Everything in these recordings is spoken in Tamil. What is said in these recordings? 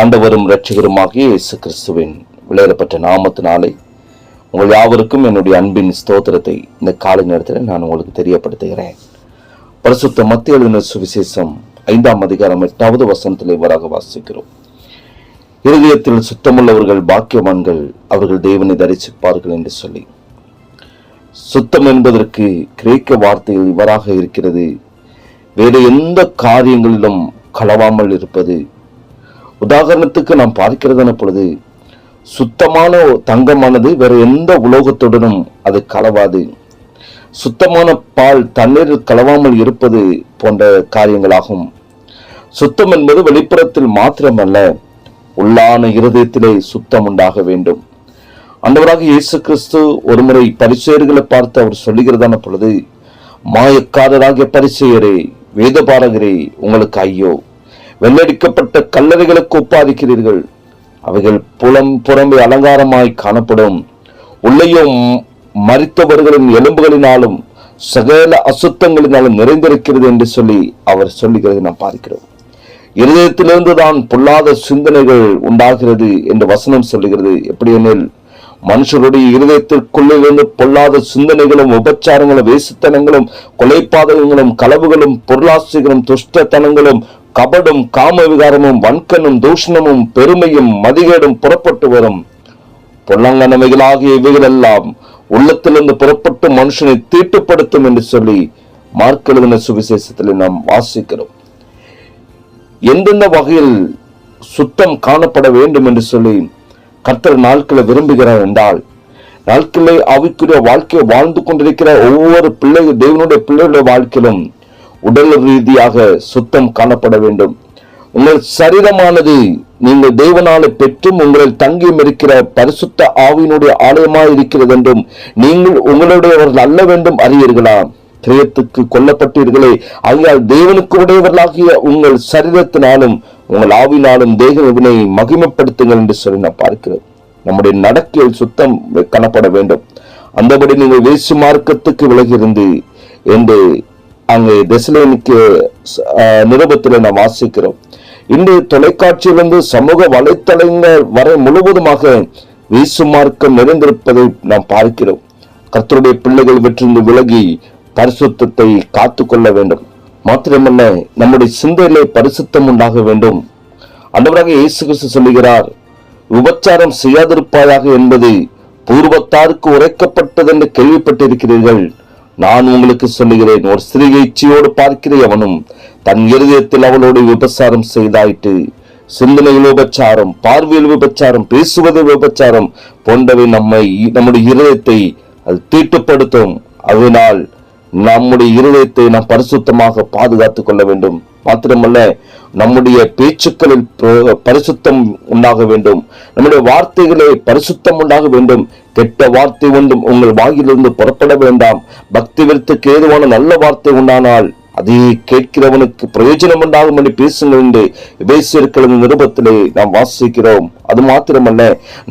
ஆண்டவரும் இரட்சகருமாகிய இயேசு கிறிஸ்துவின் விளையாடப்பட்ட நாமத்தினாலே உங்கள் யாவருக்கும் என்னுடைய அன்பின் ஸ்தோத்திரத்தை இந்த காலை நேரத்தில் நான் உங்களுக்கு தெரியப்படுத்துகிறேன். பரிசுத்த மத்திய எழுதின சுவிசேஷம் ஐந்தாம் அதிகாரம் எட்டாவது வசனத்தில் இவ்வாறாக வாசிக்கிறோம். இருதயத்தில் சுத்தமுள்ளவர்கள் பாக்கியவான்கள் அவர்கள் தேவனை தரிசிப்பார்கள் என்று சொல்லி. சுத்தம் என்பதற்கு கிரேக்க வார்த்தையில் இவராக இருக்கிறது. வேறு எந்த காரியங்களிலும் களவாமல் இருப்பது உதாரணத்துக்கு நாம் பார்க்கிறதன பொழுது சுத்தமான தங்கமானது வேறு எந்த உலோகத்துடனும் அது கலவாது. சுத்தமான பால் தண்ணீரில் கலவாமல் இருப்பது போன்ற காரியங்களாகும். சுத்தம் என்பது வெளிப்புறத்தில் மாத்திரமல்ல உள்ளான இருதயத்திலே சுத்தம் உண்டாக வேண்டும். அந்தவராக இயேசு கிறிஸ்து ஒருமுறை பரிசெயர்களை பார்த்து அவர் சொல்லுகிறதான பொழுது மாயக்காரராகிய பரிசெயரே வேதபாரகரே உங்களுக்கு ஐயோ. வெள்ளடிக்கப்பட்ட கல்லறைகளுக்கு ஒப்பாதிக்கிறீர்கள். அவைகள் புலம் புறம்பே அலங்காரமாய் காணப்படும். உள்ளேயும் மறித்தவர்களின் எலும்புகளினாலும் சகல அசுத்தங்களினாலும் நிறைந்திருக்கிறது என்று சொல்லி அவர் சொல்லுகிறது நாம் பார்க்கிறோம். இருதயத்திலிருந்து தான் பொல்லாத சிந்தனைகள் உண்டாகிறது என்று வசனம் சொல்லுகிறது. எப்படியெனில் மனுஷருடைய இருதயத்திற்குள்ளே இருந்து பொல்லாத சிந்தனைகளும் உபச்சாரங்களும் வேசித்தனங்களும் கொலைப்பாதகங்களும் களவுகளும் பொருளாசைகளும் துஷ்டத்தனங்களும் கபடும் காம விகாரமும் வன்கனும் தூஷணமும் பெருமையும் மதிகேடும் புறப்பட்டு வரும். பொல்லங்கனவைகளாகிய இவைகளெல்லாம் உள்ளத்திலிருந்து புறப்பட்டு மனுஷனை தீட்டுப்படுத்தும் என்று சொல்லி மார்க்கெழுதின சுவிசேஷத்தில் நாம் வாசிக்கிறோம். எந்தெந்த வகையில் சுத்தம் காணப்பட வேண்டும் என்று சொல்லி கர்த்தர் நாட்களை விரும்புகிறார் என்றால் நாட்களே அவைக்குரிய வாழ்க்கையை வாழ்ந்து கொண்டிருக்கிற ஒவ்வொரு பிள்ளை தேவனுடைய பிள்ளைகளுடைய வாழ்க்கையிலும் உடல் ரீதியாக சுத்தம் காணப்பட வேண்டும். உங்கள் சரீரமானது நீங்கள் தேவனால பெற்றும் உங்களில் தங்கியும் இருக்கிற பரிசுத்த ஆவியினுடைய ஆலயமாக இருக்கிறது என்றும் நீங்கள் உங்களுடையவர்கள் அல்ல வேண்டும் அறியீர்களா? கிரியத்துக்கு கொல்லப்பட்டீர்களே ஆகையால் தேவனுக்கு உடையவர்களாகிய உங்கள் சரீரத்தினாலும் உங்கள் ஆவினாலும் தேவனை மகிமைப்படுத்துங்கள் என்று சொல்லி நான் பார்க்கிறேன். நம்முடைய நடக்கையில் சுத்தம் காணப்பட வேண்டும். அந்தபடி நீங்கள் வேசு மார்க்கத்துக்கு விலகியிருந்து என்று அங்கே தெசலேனிக்கு நிருபத்தில் நாம் வாசிக்கிறோம். இன்று தொலைக்காட்சியிலிருந்து சமூக வலைத்தளங்கள் வரை முழுவதுமாக வீசு மார்க்கம் நிறைந்திருப்பதை நாம் பார்க்கிறோம். கர்த்தருடைய பிள்ளைகள் வெற்றிருந்து விலகி பரிசுத்தத்தை காத்து கொள்ள வேண்டும். மாத்திரமல்ல நம்முடைய சிந்தையிலே பரிசுத்தம் உண்டாக வேண்டும். அண்டவராக இயேசு கிறிஸ்து சொல்லுகிறார் விபச்சாரம் செய்யாதிருப்பாயாக என்பது பூர்வத்தாருக்கு உரைக்கப்பட்டது என்று கேள்விப்பட்டிருக்கிறீர்கள். நான் உங்களுக்கு சொல்லுகிறேன் ஒரு ஸ்திரீ இச்சையோடு பார்க்கிற எவனும் தன் இருதயத்தில் அவளோடு விபச்சாரம் செய்தாயிட்டு சிந்தனையில் விபச்சாரம் பார்வையில் விபச்சாரம் பேசுவது விபச்சாரம் போன்றவை நம்மை நம்முடைய இருதயத்தை அது தீட்டுப்படுத்தும். அதனால் நம்முடைய இருதயத்தை நாம் பரிசுத்தமாக பாதுகாத்துக் கொள்ள வேண்டும். மாத்திரமல்ல நம்முடைய பேச்சுக்களில் பரிசுத்தம் உண்டாக வேண்டும். நம்முடைய வார்த்தைகளை பரிசுத்தம் உண்டாக வேண்டும். கெட்ட வார்த்தை ஒன்றும் உங்கள் வாயிலிருந்து புறப்பட வேண்டாம். பக்தி விருத்துக்கு ஏதுவான நல்ல வார்த்தை உண்டானால் அதை கேட்கிறவனுக்கு பிரயோஜனம் உண்டாகும் என்று பேசுங்கள் என்று பேசியிருக்கிறது நிருபத்திலே நாம் வாசிக்கிறோம். அது மாத்திரமல்ல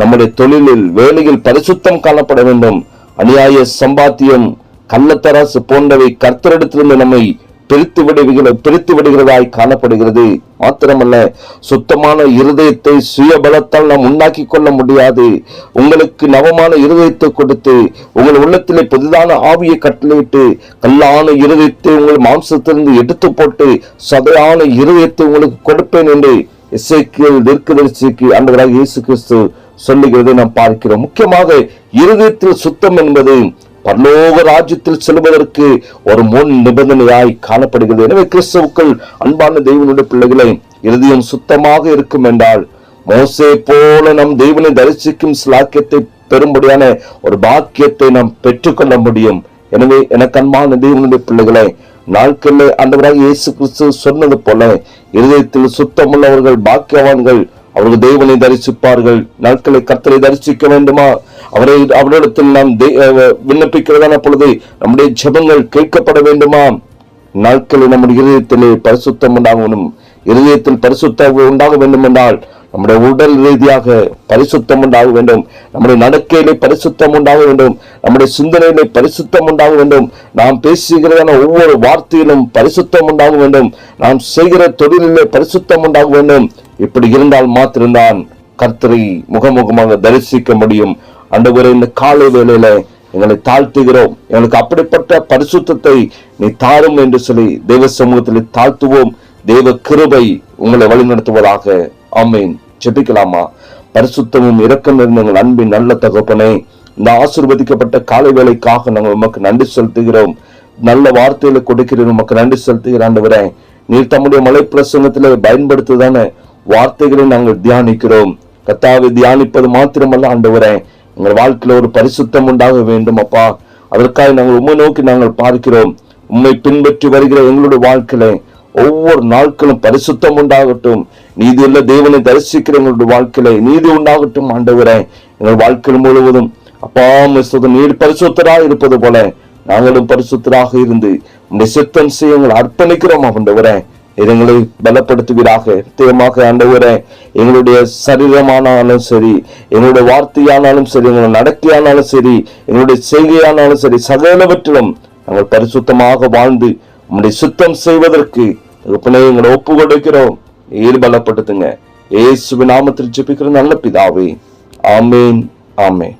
நம்முடைய தொழிலில் வேலையில் பரிசுத்தம் காணப்பட வேண்டும். அநியாய சம்பாத்தியம் கள்ளத்தராசு போன்றவை கர்த்தரிடத்திலிருந்து நம்மை பிரித்து விடுகிற பிரித்து விடுகிறதாய் காணப்படுகிறது. மாத்திரமல்ல சுத்தமான இருதயத்தை சுய பலத்தால் நாம் உண்டாக்கி கொள்ள முடியாது. உங்களுக்கு நவமான இருதயத்தை கொடுத்து உங்கள் உள்ளத்திலே புதிதான ஆவியை கட்டளையிட்டு கல்லான இருதயத்தை உங்கள் மாம்சத்திலிருந்து எடுத்து போட்டு சதையான இருதயத்தை உங்களுக்கு கொடுப்பேன் என்று இசைக்கியல் தீர்க்கதரிசிக்கு ஆண்டவராக இயேசு கிறிஸ்து சொல்லுகிறதை நாம் பார்க்கிறோம். முக்கியமாக இருதயத்தில் சுத்தம் என்பது பரலோக ராஜ்யத்தில் செல்வதற்கு ஒரு முன் நிபந்தனையாய் காணப்படுகிறது. எனவே கிறிஸ்தவுக்கள் அன்பான தெய்வனுடைய பிள்ளைகளை இருதயம் சுத்தமாக இருக்கும் என்றால் மோசே போல நம் தெய்வனை தரிசிக்கும் சிலாக்கியத்தை பெறும்படியான ஒரு பாக்கியத்தை நாம் பெற்றுக்கொள்ள முடியும். எனவே எனக்கு அன்பான தெய்வனுடைய பிள்ளைகளை நாட்களில் அந்தவராக இயேசு கிறிஸ்து சொன்னது போல இருதயத்தில் சுத்தமுள்ளவர்கள் பாக்கியவான்கள் அவர்கள் தெய்வனை தரிசிப்பார்கள். நாட்களை கத்தலை தரிசிக்க வேண்டுமா? அவரை அவரிடத்தில் நாம் விண்ணப்பிக்கிறதான பொழுது நம்முடைய ஜெபங்கள் கேட்கப்பட வேண்டுமா? நாட்களில் நம்முடைய இருதயத்திலே பரிசுத்தம் உண்டாகணும் இருதயத்தில் பரிசுத்தம் உண்டாக வேண்டும் என்றால் நம்முடைய உடல் ரீதியாக பரிசுத்தம் உண்டாக வேண்டும். நம்முடைய நடக்கையிலே பரிசுத்தம் உண்டாக வேண்டும். நம்முடைய சிந்தனையிலே பரிசுத்தம் உண்டாக வேண்டும். நாம் பேசுகிறதான ஒவ்வொரு வார்த்தையிலும் பரிசுத்தம் உண்டாக வேண்டும். நாம் செய்கிற தொழிலிலே பரிசுத்தம் உண்டாக வேண்டும். இப்படி இருந்தால் மாத்திருந்தான் கர்த்தரை முகமுகமாக தரிசிக்க முடியும். ஆண்டவரே இந்த காலை வேளையில எங்களை தாழ்த்துகிறோம். எங்களுக்கு அப்படிப்பட்ட பரிசுத்தத்தை நீ தாரும் என்று சொல்லி தெய்வ சமூகத்தில் தாழ்த்துவோம். தேவ கிருபை உங்களை வழிநடத்துவதாக. ஆமீன். ஜெபிக்கலாமா? பரிசுத்தமும் இரக்கம் இருந்த எங்கள் அன்பின் நல்ல தகப்பனே இந்த ஆசிர்வதிக்கப்பட்ட காலை வேலைக்காக நாங்கள் உமக்கு நன்றி செலுத்துகிறோம். நல்ல வார்த்தைகளை கொடுக்கிறேன் உமக்கு நன்றி செலுத்துகிறேன் ஆண்டவரே. நீர் தம்முடைய மலை பிரசங்கத்தில் பயன்படுத்துதான வார்த்தைகளை நாங்கள் தியானிக்கிறோம். கத்தாவை தியானிப்பது மாத்திரமல்ல ஆண்டவரே. எங்கள் வாழ்க்கையில் ஒரு பரிசுத்தம் உண்டாக வேண்டும் அப்பா. அதற்காக நாங்கள் உண்மை நோக்கி நாங்கள் பார்க்கிறோம். உண்மை பின்பற்றி வருகிற எங்களுடைய வாழ்க்கையில ஒவ்வொரு நாட்களும் பரிசுத்தம் உண்டாகட்டும். நீதியுள்ள தேவனை தரிசிக்கிற எங்களுடைய வாழ்க்கையில நீதி உண்டாகட்டும் ஆண்டவரே. எங்கள் வாழ்க்கையில் முழுவதும் அப்பா மிஸ்து நீர் பரிசுத்தராக இருப்பது போல நாங்களும் பரிசுத்தராக இருந்து உடைய சித்தம் செய்ய எங்களை அர்ப்பணிக்கிறோம் ஆண்டவரே. எங்களை பலப்படுத்துவீராக. நிச்சயமாக ஆண்டவரே எங்களுடைய சரீரமானாலும் சரி எங்களுடைய வார்த்தையானாலும் சரி எங்களுடைய நடக்கையானாலும் சரி எங்களுடைய செய்கையானாலும் சரி சகலவற்றிலும் நாங்கள் பரிசுத்தமாக வாழ்ந்து உங்களுடைய சுத்தம் செய்வதற்கு தகப்பனே எங்களை ஒப்பு கொடுக்கிறோம் ஏறு பலப்படுத்துங்க. ஏசுவின் நாமத்தில் ஜெபிக்கிற நல்ல பிதாவே. ஆமேன் ஆமேன்.